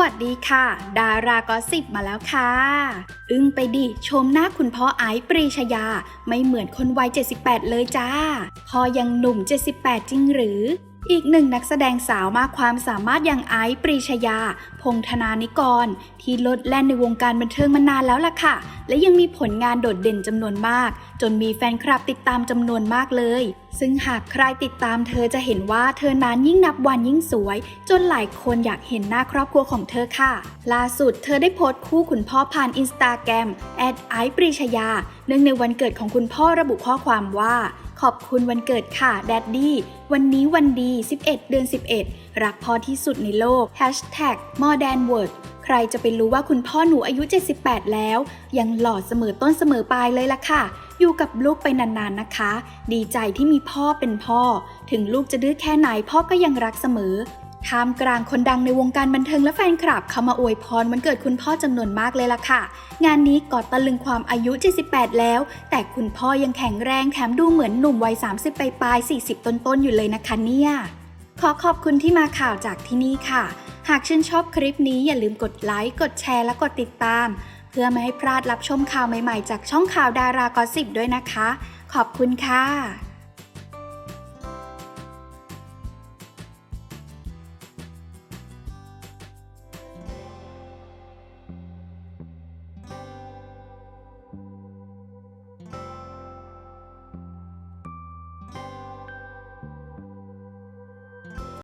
วัสดีค่ะ ดารากอสิบมาแล้วค่ะ อึ้งไปดิชมหน้าคุณพ่อไอซ์ปรีชยา ไม่เหมือนคนวัย 78 เลยจ้า พอยังหนุ่ม 78 จริงหรือ อีกหนึ่งนักแสดงสาวมากความสามารถอย่างไอซ์ปรีชยา พงธนานิกร ที่ลดแล่นในวงการบันเทิงมานานแล้วล่ะค่ะ และยังมีผลงานโดดเด่นจำนวนมาก จนมีแฟนคลับติดตามจำนวนมากเลย ซึ่งหากใครติดตามเธอจะเห็นว่าเธอนั้นยิ่งนับวันยิ่งสวย จนหลายคนอยากเห็นหน้าครอบครัวของเธอค่ะ ล่าสุดเธอได้โพสต์คู่คุณพ่อผ่านอินสตาแกรมแอดไอซ์ปรีชยาเนื่องในวันเกิดของคุณพ่อระบุข้อความว่า ขอบคุณวันเกิดค่ะแดดดี้วันนี้วันดี 11 เดือน 11 รักพ่อที่สุดในโลก Hashtag modern word ใครจะไปรู้ว่าคุณพ่อหนูอายุ 78 แล้ว ยังหล่อเสมอต้นเสมอปลายเลยล่ะค่ะ อยู่กับลูกไปนานๆนะคะ ดีใจที่มีพ่อเป็นพ่อ ถึงลูกจะดื้อแค่ไหนพ่อก็ยังรักเสมอ ท่ามกลางคนดังในวงการบันเทิงและแฟนคลับเข้ามาอวยพรวันเกิดคุณพ่อจำนวนมากเลยล่ะค่ะ งานนี้กอดตะลึงความอายุ 78 แล้ว แต่คุณพ่อยังแข็งแรงแถมดูเหมือนหนุ่มวัย 30 ปลายๆ40 ต้นๆ อยู่เลยนะคะเนี่ย ขอขอบคุณที่มาข่าวจากที่นี่ค่ะ หากชื่นชอบคลิปนี้อย่าลืมกดไลค์ กดแชร์ และกดติดตาม เพื่อไม่ให้พลาดรับชมข่าวใหม่ๆ จากช่องข่าวดารากอสิบด้วยนะคะ ขอบคุณค่ะ